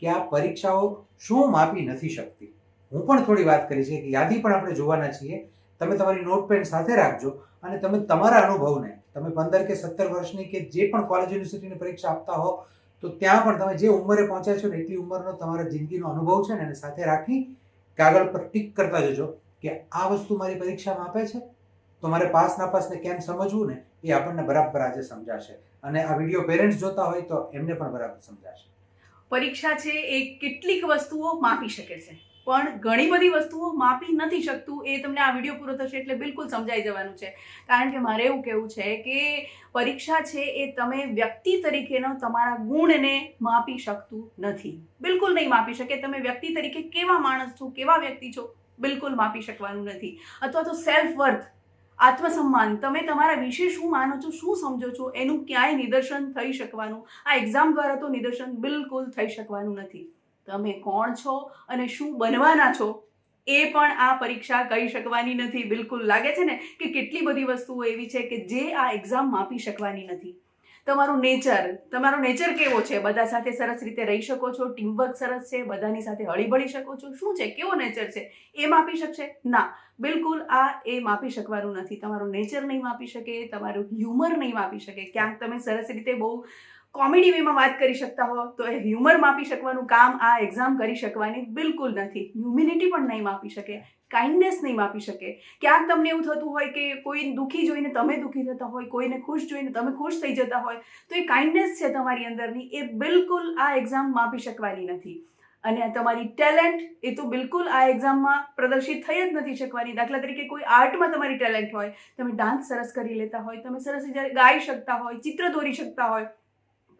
કે આ પરીક્ષાઓ શું માપી નથી શકતી? હું પણ થોડી વાત કરી છે કે યાદી પણ આપણે જોવાના છીએ. તમે તમારી નોટ પેન સાથે રાખજો અને તમે તમારા અનુભવને, તમે પંદર કે સત્તર વર્ષની કે જે પણ કોલેજ યુનિવર્સિટીની પરીક્ષા આપતા હો, તો ત્યાં પણ તમે જે ઉંમરે પહોંચ્યા છો ને એટલી ઉંમરનો તમારા જિંદગીનો અનુભવ છે ને એને સાથે રાખી કાગળ પર ટીક કરતા જજો કે આ વસ્તુ મારી પરીક્ષામાં આપે છે. તો મારે પાસ નાપાસને કેમ સમજવું ને એ આપણને બરાબર આજે સમજાશે. અને આ વીડિયો પેરેન્ટ્સ જોતા હોય તો એમને પણ બરાબર સમજાશે. પરીક્ષા છે એ કેટલીક વસ્તુઓ માપી શકે છે. પણ ઘણી બધી વસ્તુઓ માપી નથી શકતું એ તમને આ વીડિયો પૂરો થશે એટલે બિલકુલ સમજાઈ જવાનું છે. કારણ કે મારે એવું કહેવું છે કે પરીક્ષા છે એ તમે વ્યક્તિ તરીકેનો તમારા ગુણને માપી શકતું નથી. બિલકુલ નહીં માપી શકે. તમે વ્યક્તિ તરીકે કેવા માણસ છો, કેવા વ્યક્તિ છો, બિલકુલ માપી શકવાનું નથી. અથવા તો સેલ્ફ વર્થ આત્મસન્માન. તમે તમારા વિશે શું માનો છો, શું સમજો છો? એનું ક્યાંય નિદર્શન થઈ શકવાનું. આ એક્ઝામ દ્વારા તો નિદર્શન બિલકુલ થઈ શકવાનું નથી. તમે કોણ છો અને શું બનવાના છો, એ પણ આ પરીક્ષા કહી શકવાની નથી. બિલકુલ લાગે છે ને કે કેટલી બધી વસ્તુઓ એવી છે કે જે આ એક્ઝામ માપી શકવાની નથી. તમારું નેચર તમારો નેચર કેવો છે? બધા સાથે સરસ રીતે રહી શકો છો ટીમવર્ક સરસ છે, બધાની સાથે હળીભળી શકો છો. શું છે? કેવો નેચર છે? એ માપી શકશે? ના. બિલકુલ આ એ માપી શકવાનું નથી. તમારું નેચર નહીં માપી શકે, તમારું હ્યુમર નહીં માપી શકે. ક્યાંક તમે સરસ રીતે બહુ કોમેડી વેમાં વાત કરી શકતા હો, તો એ હ્યુમર માપી શકવાનું કામ આ એક્ઝામ કરી શકવાની બિલકુલ નથી. હ્યુમિનિટી પણ નહીં માપી શકે કાઇન્ડનેસ નહીં માપી શકે. ક્યાંક તમને એવું થતું હોય કે કોઈ દુઃખી જોઈને તમે દુઃખી થતા હોય, કોઈને ખુશ જોઈને તમે ખુશ થઈ જતા હોય, તો એ કાઇન્ડનેસ છે તમારી અંદરની, એ બિલકુલ આ એક્ઝામ માપી શકવાની નથી. અને તમારી ટેલેન્ટ એ તો બિલકુલ આ એક્ઝામમાં પ્રદર્શિત થઈ જ નથી શકવાની. દાખલા તરીકે કોઈ આર્ટમાં તમારી ટેલેન્ટ હોય, તમે ડાન્સ સરસ કરી લેતા હોય, તમે સરસ રીતે ગાઈ શકતા હોય, ચિત્ર દોરી શકતા હોય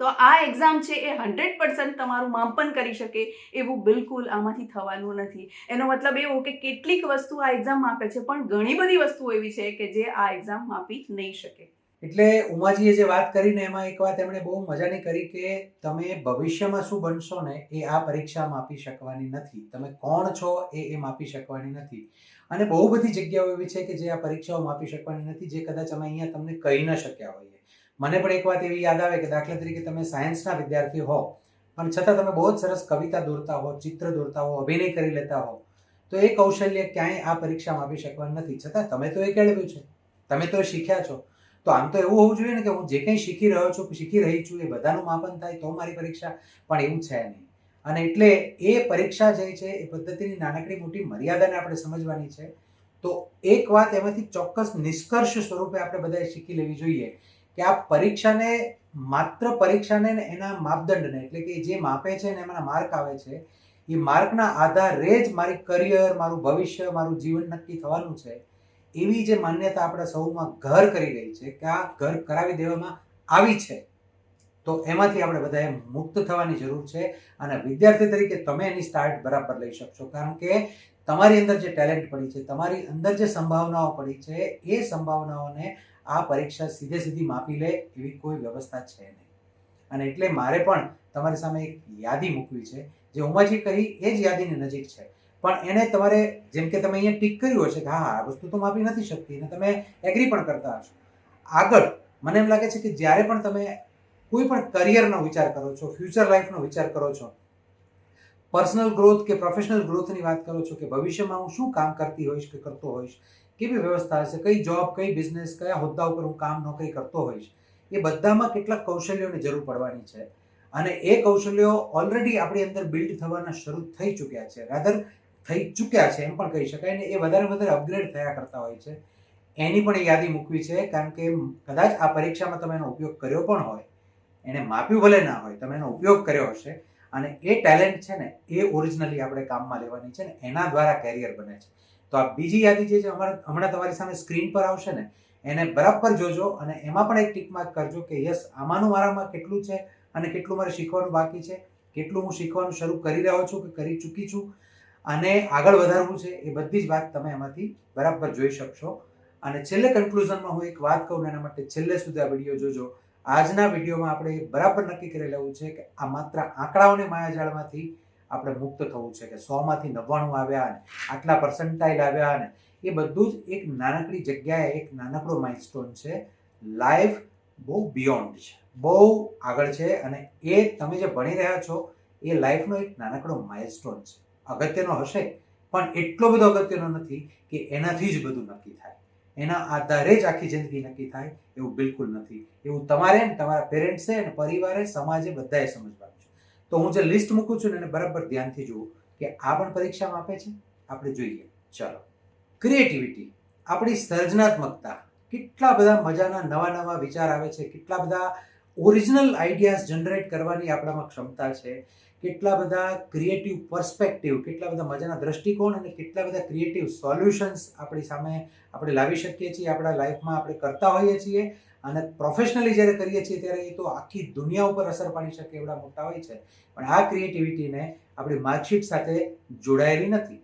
તો આ એક્ઝામ છે એ હંડ્રેડ પર્સન્ટ તમારું માપન કરી શકે એવું બિલકુલ આમાંથી થવાનું નથી. એનો મતલબ એવો કે કેટલીક વસ્તુ આ એક્ઝામ માપે છે, પણ ઘણી બધી વસ્તુઓ એવી છે કે જે આ એક્ઝામ માપી નહીં શકે. એટલે ઉમાજીએ જે વાત કરીને એમાં એક વાત એમણે બહુ મજાની કરી કે તમે ભવિષ્યમાં શું બનશો ને એ આ પરીક્ષા માપી શકવાની નથી. તમે કોણ છો એ એ માપી શકવાની નથી. અને બહુ બધી જગ્યાઓ એવી છે કે જે આ પરીક્ષાઓ માપી શકવાની નથી, જે કદાચ અમે અહીંયા તમને કહી ન શક્યા હોઈએ. મને પણ એક વાત એવી યાદ આવે કે દાખલા તરીકે તમે સાયન્સના વિદ્યાર્થી હો પણ છતાં તમે બહુ જ સરસ કવિતા દોરતા હો, ચિત્ર દોરતા હો, અભિનય કરી લેતા હો, તો એ કૌશલ્ય ક્યાંય આ પરીક્ષામાં આપી શકવાનું નથી. છતાં તમે તો એ કેળવ્યું છે. તમે તો એ શીખ્યા છો. તો આમ તો એવું હોવું જોઈએ ને કે હું જે કંઈ શીખી રહ્યો છું, શીખી રહી છું, એ બધાનું માપન થાય તો મારી પરીક્ષા, પણ એવું છે નહીં. અને એટલે એ પરીક્ષા જે છે, એ પદ્ધતિની નાનકડી મોટી મર્યાદાને આપણે સમજવાની છે. તો એક વાત એમાંથી ચોક્કસ નિષ્કર્ષ સ્વરૂપે આપણે બધાએ શીખી લેવી જોઈએ કે આ પરીક્ષાને માત્ર પરીક્ષાને એના માપદંડને, એટલે કે જે માપે છે ને એમાં માર્ક આવે છે, એ માર્કના આધારે જ મારી કરિયર મારું ભવિષ્ય, મારું જીવન નક્કી થવાનું છે. એવી જે માન્યતા આપણા સૌમાં ઘર કરી ગઈ છે કે આ ઘર કરાવી દેવામાં આવી છે, તો એમાંથી આપણે બધાએ મુક્ત થવાની જરૂર છે અને વિદ્યાર્થી તરીકે તમે એની સ્ટાર્ટ બરાબર લઈ શકશો. કારણ કે તમારી અંદર જે ટેલેન્ટ પડી છે, તમારી અંદર જે સંભાવનાઓ પડી છે, એ સંભાવનાઓને આ પરીક્ષા સીધે સીધી માપી લે એવી કોઈ વ્યવસ્થા છે નહીં. અને એટલે મારે પણ તમારી સામે એક યાદી મૂકવી છે, જે ઉમાજી કહી એ જ યાદીની નજીક છે. પણ એને તમારે જેમ કે તમે અહીંયા ટીક કર્યું હશે કે હા, આ વસ્તુ તો માપી નથી શકતી અને તમે એગ્રી પણ કરતા હશો. આગળ મને એમ લાગે છે કે જ્યારે પણ તમે કોઈ પણ કરિયરનો વિચાર કરો છો ફ્યુચર લાઈફનો વિચાર કરો છો પર્સનલ ગ્રોથ કે પ્રોફેશનલ ગ્રોથની વાત કરો છો કે ભવિષ્યમાં હું શું કામ કરતી હોઈશ કે કરતો હોઈશ? કેવી વ્યવસ્થા હશે? કઈ જોબ, કઈ બિઝનેસ, કયા હોદ્દા ઉપર હું કામ, નોકરી કરતો હોઈશ? એ બધામાં કેટલાક કૌશલ્યોની જરૂર પડવાની છે. અને એ કૌશલ્યો ઓલરેડી આપણી અંદર બિલ્ડ થવાના શરૂ થઈ ચૂક્યા છે. રાધર થઈ ચૂક્યા છે એમ પણ કહી શકાય ને એ વધારે વધારે અપગ્રેડ થયા કરતા હોય છે. એની પણ યાદી મૂકવી છે, કારણ કે કદાચ આ પરીક્ષામાં તમે એનો ઉપયોગ કર્યો પણ હોય. એને માપ્યું ભલે ના હોય, તમે એનો ઉપયોગ કર્યો હશે. અને એ ટેલેન્ટ છે ને, એ ઓરિજિનલી આપણે કામમાં લેવાની છે ને, એના દ્વારા કેરિયર બને છે. તો આ બીજી યાદી જે છે, હમણાં તમારી સામે સ્ક્રીન પર આવશે ને, એને બરાબર જોજો અને એમાં પણ એક ટીક માર્ક કરજો કે યસ આમાંનું મારામાં કેટલું છે અને કેટલું મારે શીખવાનું બાકી છે, કેટલું હું શીખવાનું શરૂ કરી રહ્યો છું કે કરી ચૂકી છું, અને આગળ વધારવું છે, એ બધી જ વાત તમે એમાંથી બરાબર જોઈ શકશો. અને છેલ્લે કન્ક્લુઝનમાં હું એક વાત કહું એના માટે છેલ્લે સુધી આ વીડિયો જોજો. આજના વિડીયોમાં આપણે બરાબર નક્કી કરી લેવું છે કે આ માત્ર આંકડાઓને માયાજાળમાંથી આપણે મુક્ત થવું છે કે સોમાંથી નવ્વાણું આવ્યા અને આટલા પર્સન્ટાઇલ આવ્યા અને એ બધું જ એક નાનકડી જગ્યાએ એક નાનકડો માઇલસ્ટોન છે. લાઈફ બહુ બિયોન્ડ છે. બહુ આગળ છે અને એ તમે જે ભણી રહ્યા છો એ લાઈફનો એક નાનકડો માઇલસ્ટોન છે. અગત્યનો હશે, પણ એટલો બધો અગત્યનો નથી કે એનાથી જ બધું નક્કી થાય. એના આધારે જ આખી જિંદગી નક્કી થાય એવું બિલકુલ નથી. એવું તમારે ને તમારા પેરેન્ટ્સે અને પરિવારે, સમાજે બધાએ સમજવાનું છે. તો હું જે લિસ્ટ મૂકું છું ને એને બરાબર ધ્યાનથી જુઓ કે આ પણ પરીક્ષામાં આપે છે? આપણે જોઈએ. ચલો. ક્રિએટિવિટી આપણી સર્જનાત્મકતા. કેટલા બધા મજાના નવા નવા વિચાર આવે છે. કેટલા બધા ઓરિજિનલ આઈડિયાઝ જનરેટ કરવાની આપણામાં ક્ષમતા છે. કેટલા બધા ક્રિએટિવ પર્સપેક્ટિવ કેટલા બધા મજાના દ્રષ્ટિકોણ અને કેટલા બધા ક્રિએટિવ સોલ્યુશન્સ આપણી સામે આપણે લાવી શકીએ છીએ, આપણા લાઈફમાં આપણે કરતા હોઈએ છીએ. અને પ્રોફેશનલી જ્યારે કરીએ છીએ ત્યારે એ તો આખી દુનિયા ઉપર અસર પાડી શકે એવડા મોટા હોય છે. પણ આ ક્રિએટિવિટીને આપણી માર્કશીટ સાથે જોડાયેલી નથી.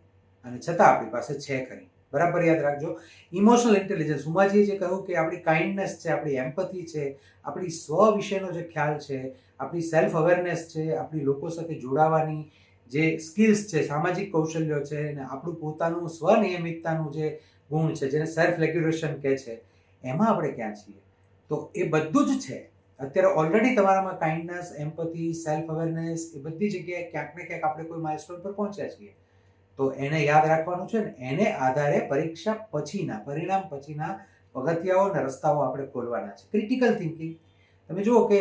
અને છતાં આપણી પાસે છે ખરી. બરાબર યાદ રાખજો. ઇમોશનલ ઇન્ટેલિજન્સ ઉમાજીએ જે કહ્યું કે આપણી કાઇન્ડનેસ છે, આપણી એમ્પથી છે, આપણી સ્વ વિશેનો જે ખ્યાલ છે, આપણી સેલ્ફ અવેરનેસ છે, આપણી લોકો સાથે જોડાવાની જે સ્કિલ્સ છે, સામાજિક કૌશલ્યો છે અને આપણું પોતાનું સ્વનિયમિતતાનું જે ગુણ છે, જેને સેલ્ફ રેગ્યુલેશન કહે છે, એમાં આપણે ક્યાં છીએ? તો એ બધું જ છે. અત્યારે ઓલરેડી તમારામાં કાઇન્ડનેસ એમ્પથી સેલ્ફ અવેરનેસ એ બધી જગ્યાએ ક્યાંક ને ક્યાંક આપણે કોઈ માઇલસ્ટોન પર પહોંચ્યા છીએ. તો એને યાદ રાખવાનું છે ને, એને આધારે પરીક્ષા પછીના, પરિણામ પછીના પગથિયાઓ અને રસ્તાઓ આપણે ખોલવાના છે. ક્રિટિકલ થિંકિંગ તમે જુઓ કે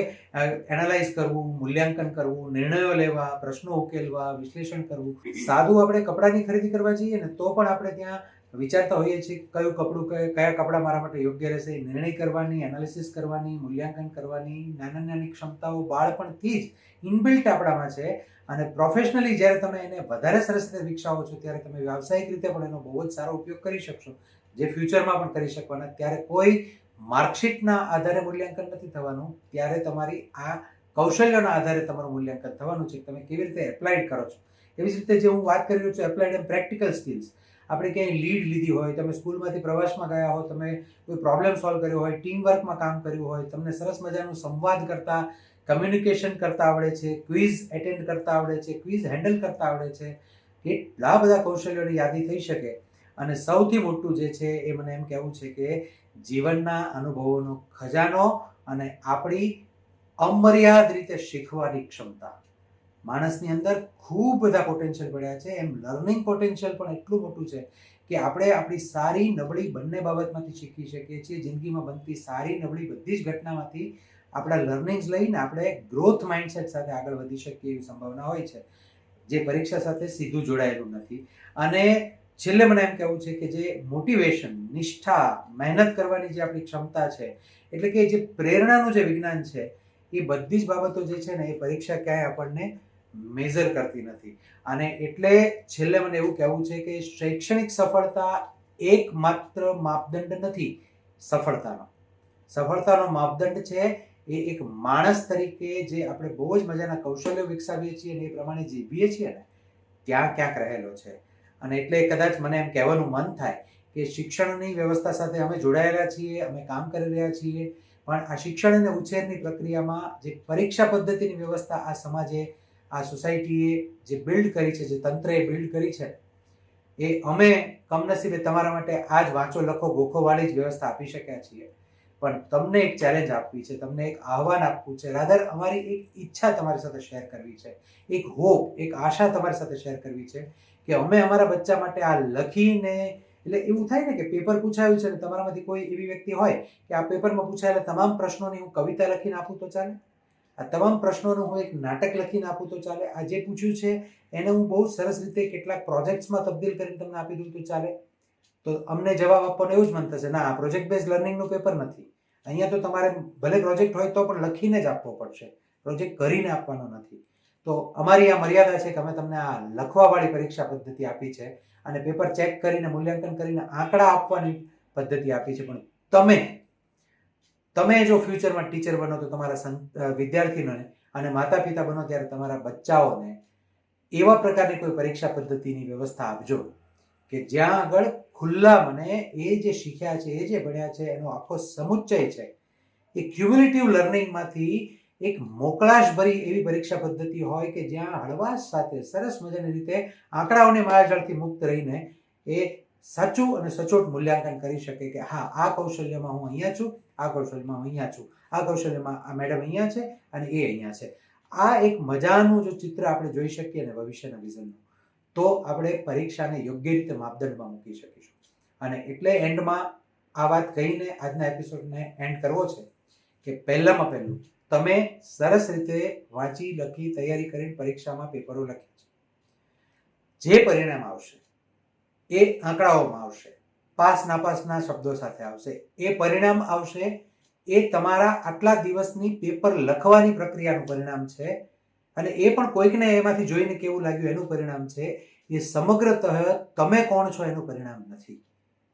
એનાલાઇઝ કરવું, મૂલ્યાંકન કરવું, નિર્ણયો લેવા, પ્રશ્નો ઉકેલવા, વિશ્લેષણ કરવું, સાદું આપણે કપડાની ખરીદી કરવા જઈએ ને, તો પણ આપણે ત્યાં વિચારતા હોઈએ છીએ કયું કપડું કયા કપડાં મારા માટે યોગ્ય રહેશે નિર્ણય કરવાની એનાલિસિસ કરવાની, મૂલ્યાંકન કરવાની, નાના નાની ક્ષમતાઓ બાળપણથી જ ઇનબિલ્ટ આપણામાં છે. અને પ્રોફેશનલી જ્યારે તમે એને વધારે સરસ રીતે વિકસાવો છો, ત્યારે તમે વ્યવસાયિક રીતે પણ એનો બહુ જ સારો ઉપયોગ કરી શકશો. જે ફ્યુચરમાં પણ કરી શકવાના. ત્યારે કોઈ માર્કશીટના આધારે મૂલ્યાંકન નથી થવાનું. ત્યારે તમારી આ કૌશલ્યોના આધારે તમારું મૂલ્યાંકન થવાનું છે. તમે કેવી રીતે એપ્લાઇડ કરો છો? એવી જ રીતે જે હું વાત કરી રહ્યો છું એપ્લાઇડ એન્ડ પ્રેક્ટિકલ સ્કિલ્સ આપણે ક્યાંય લીડ લીધી હોય, તમે સ્કૂલમાંથી પ્રવાસમાં ગયા હો, તમે કોઈ પ્રોબ્લેમ સોલ્વ કર્યો હોય ટીમ વર્કમાં કામ કર્યું હોય, તમને સરસ મજાનું સંવાદ કરતા કમ્યુનિકેશન કરતા આવડે છે ક્વિઝ એટેન્ડ કરતા આવડે છે ક્વિઝ હેન્ડલ કરતા આવડે છે, કેટલા બધા કૌશલ્યોની યાદી થઈ શકે. અને સૌથી મોટું જે છે એ મને એમ કહેવું છે કે જીવનના અનુભવોનો ખજાનો અને આપણી અમર્યાદ રીતે શીખવાની ક્ષમતા. માણસની અંદર ખૂબ બધા પોટેન્શિયલ પડ્યા છે. એમ લર્નિંગ પોટેન્શિયલ પણ એટલું મોટું છે કે આપણે આપણી સારી નબળી બંને બાબતમાંથી શીખી શકીએ છીએ. જિંદગીમાં બનતી સારી નબળી બધી જ ઘટનામાંથી આપણા લર્નિંગ્સ લઈને આપણે ગ્રોથ માઇન્ડસેટ સાથે આગળ વધી શકીએ એવી સંભાવના હોય છે. જે પરીક્ષા સાથે સીધું જોડાયેલું નથી. અને છેલ્લે મને એમ કહેવું છે કે જે મોટિવેશન નિષ્ઠા, મહેનત કરવાની જે આપણી ક્ષમતા છે, એટલે કે જે પ્રેરણાનું જે વિજ્ઞાન છે, એ બધી જ બાબતો જે છે ને એ પરીક્ષા ક્યાંય આપણને મેઝર કરતી નથી. અને એટલે છેલ્લે મને એવું કહેવું છે કે શૈક્ષણિક સફળતા એકમાત્ર માપદંડ નથી, સફળતાનો. સફળતાનો માપદંડ છે એ એક માણસ તરીકે જે આપણે બહુ જ મજાના કૌશલ્યો વિકસાવીએ છીએ અને એ પ્રમાણે જીવીએ છીએ ને, ત્યાં ક્યાંક રહેલો છે. અને એટલે કદાચ મને એમ કહેવાનું મન થાય કે શિક્ષણની વ્યવસ્થા સાથે અમે જોડાયેલા છીએ, અમે કામ કરી રહ્યા છીએ, પણ આ શિક્ષણ અને ઉછેરની પ્રક્રિયામાં જે પરીક્ષા પદ્ધતિની વ્યવસ્થા આ સમાજે આ સોસાયટીએ જે બિલ્ડ કરી છે, જે તંત્રએ બિલ્ડ કરી છે, એ અમે કમનસીબે તમારા માટે આ જ વાંચો, લખો ગોખોવાળી જ વ્યવસ્થા આપી શક્યા છીએ. પણ તમને એક ચેલેન્જ આપવી છે, તમને એક આહવાન આપવું છે. રાધર અમારી એક ઈચ્છા તમારી સાથે શેર કરવી છે. એક હોપ એક આશા તમારી સાથે શેર કરવી છે કે અમે અમારા બચ્ચા માટે આ લખીને, એટલે એવું થાય ને કે પેપર પૂછાયું છે ને તમારામાંથી કોઈ એવી વ્યક્તિ હોય કે આ પેપરમાં પૂછાયેલા તમામ પ્રશ્નોની હું કવિતા લખીને આપું તો ચાલે? આ તમામ પ્રશ્નોનું હું એક નાટક લખીને આપું તો ચાલે. આ જે પૂછ્યું છે, એને હું બહુ સરસ રીતે કેટલાક પ્રોજેક્ટ્સમાં તબદીલ કરીને તમને આપી દઉં તો ચાલે. તો અમને જવાબ આપવાનો એવું જ મન થશે, ના, આ પ્રોજેક્ટ બેઝ લર્નિંગનું પેપર નથી. અહીંયા તો તમારે ભલે પ્રોજેક્ટ હોય તો પણ લખીને જ આપવો પડશે. પ્રોજેક્ટ કરીને આપવાનો નથી. તો અમારી આ મર્યાદા છે કે અમે તમને આ લખવાવાળી પરીક્ષા પદ્ધતિ આપી છે અને પેપર ચેક કરીને, મૂલ્યાંકન કરીને આંકડા આપવાની પદ્ધતિ આપી છે. પણ તમે તમે જો ફ્યુચરમાં ટીચર બનો તો તમારા વિદ્યાર્થીઓને અને માતા પિતા બનો ત્યારે તમારા બચ્ચાઓને એવા પ્રકારની કોઈ પરીક્ષા પદ્ધતિની વ્યવસ્થા આપજો કે જ્યાં આગળ ખુલ્લા મને એ જે શીખ્યા છે, એ જે ભણ્યા છે, એનો આખો સમુચ્ચય છે, એ ક્યુમ્યુલેટિવ લર્નિંગમાંથી એક મોકળાશભરી એવી પરીક્ષા પદ્ધતિ હોય કે જ્યાં હળવાશ સાથે સરસ મજાની રીતે આંકડાઓની માયાજાળથી મુક્ત રહીને એ સાચું અને સચોટ મૂલ્યાંકન કરી શકે કે હા, આ કૌશલ્યમાં હું અહીંયા છું, આ કૌશલ્યમાં હું અહીંયા છું, આ કૌશલ્યમાં આ મેડમ અહીંયા છે અને એ અહીંયા છે. આ એક મજાનું જો ચિત્ર આપણે જોઈ શકીએ ને ભવિષ્યના વિઝનનું તો આપણે પરીક્ષાને યોગ્ય રીતે માપદંડમાં મૂકી શકીશું. અને એટલે એન્ડમાં આ વાત કહીને આજના એપિસોડને એન્ડ કરવો છે કે પહેલામાં પહેલું, તમે સરસ રીતે વાંચી, લખી, તૈયારી કરીને પરીક્ષામાં પેપરો લખી છે. જે પરિણામ આવશે એ આંકડાઓમાં આવશે. પાસ નાપાસના શબ્દો સાથે આવશે. એ પરિણામ આવશે. એ તમારા આટલા દિવસની પેપર લખવાની પ્રક્રિયાનું પરિણામ છે. અને એ પણ કોઈકને એમાંથી જોઈને કેવું લાગ્યું એનું પરિણામ છે. એ સમગ્રતઃ તમે કોણ છો એનું પરિણામ નથી.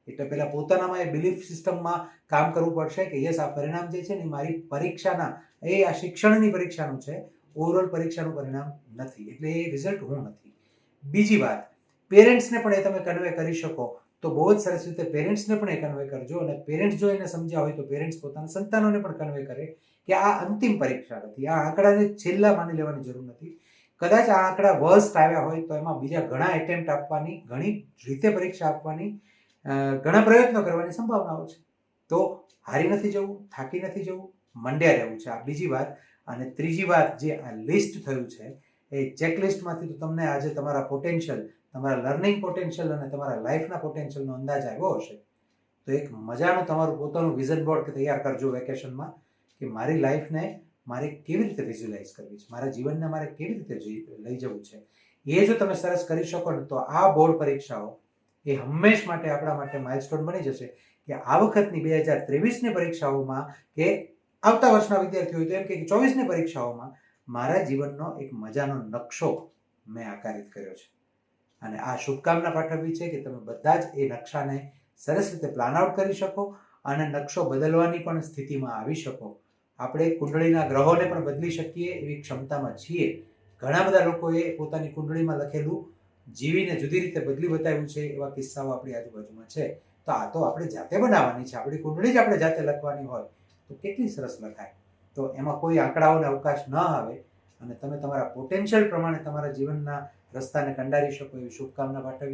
એટલે પહેલાં પોતાનામાં એ બિલીફ સિસ્ટમમાં કામ કરવું પડશે કે યસ આ પરિણામ જે છે ને મારી પરીક્ષાના, એ આ શિક્ષણની પરીક્ષાનું છે. ઓવરઓલ પરીક્ષાનું પરિણામ નથી. એટલે એ રિઝલ્ટ હું નથી. બીજી વાત પેરેન્ટ્સને પણ એ તમે કન્વે કરી શકો. તો બહુ જ સરસ રીતે પેરેન્ટ્સને પણ એ કન્વે કરજો અને પેરેન્ટ્સ જો એને સમજ્યા હોય તો પેરેન્ટ્સ પોતાના સંતાનોને પણ કન્વે કરે કે આ અંતિમ પરીક્ષા નથી આ આંકડાને છેલ્લા માની લેવાની જરૂર નથી. કદાચ આ આંકડા વર્સ્ટ આવ્યા હોય તો એમાં બીજા ઘણા એટેમ્પ્ટ આપવાની, ઘણી રીતે પરીક્ષા આપવાની ઘણા પ્રયત્નો કરવાની સંભાવનાઓ છે. તો હારી નથી જવું, થાકી નથી જવું, મંડ્યા રહેવું છે. આ બીજી વાત. અને ત્રીજી વાત જે આ લિસ્ટ થયું છે, એ ચેકલિસ્ટમાંથી તો તમને આજે તમારા પોટેન્શિયલ તમારા લર્નિંગ પોટેન્શિયલ અને તમારા લાઈફના પોટેન્શિયલનો અંદાજ આવ્યો હશે, તો એક મજાનું તમારું પોતાનું વિઝન બોર્ડ તૈયાર કરજો વેકેશનમાં કે મારી લાઈફને મારે કેવી રીતે વિઝ્યુલાઇઝ કરવી છે, મારા જીવનને મારે કેવી રીતે લઈ જવું છે. એ જો તમે સરસ કરી શકો ને તો આ બોર્ડ પરીક્ષાઓ એ હંમેશ માટે આપણા માટે માઇલસ્ટોન બની જશે કે આ વખતની બે હજાર ત્રેવીસની પરીક્ષાઓમાં કે આવતા વર્ષના વિદ્યાર્થીઓ તો એમ કે ચોવીસની પરીક્ષાઓમાં મારા જીવનનો એક મજાનો નકશો મેં આકારિત કર્યો છે. અને આ શુભકામના પાઠવવી છે કે તમે બધા જ એ નકશાને સરસ રીતે પ્લાન આઉટ કરી શકો અને નકશો બદલવાની પણ સ્થિતિમાં આવી શકો. આપણે કુંડળીના ગ્રહોને પણ બદલી શકીએ એવી ક્ષમતામાં છીએ. ઘણા બધા લોકોએ પોતાની કુંડળીમાં લખેલું જીવીને જુદી રીતે બદલી બતાવ્યું છે એવા કિસ્સાઓ આપણી આજુબાજુમાં છે. તો આ તો આપણે જાતે બનાવવાની છે. આપણી કુંડળી જ આપણે જાતે લખવાની હોય તો કેટલી સરસ લખાય. તો એમાં કોઈ આંકડાઓને અવકાશ ન આવે અને તમે તમારા પોટેન્શિયલ પ્રમાણે તમારા જીવનના રસ્તાને કંડારી શકો એવી શુભકામના પાઠવી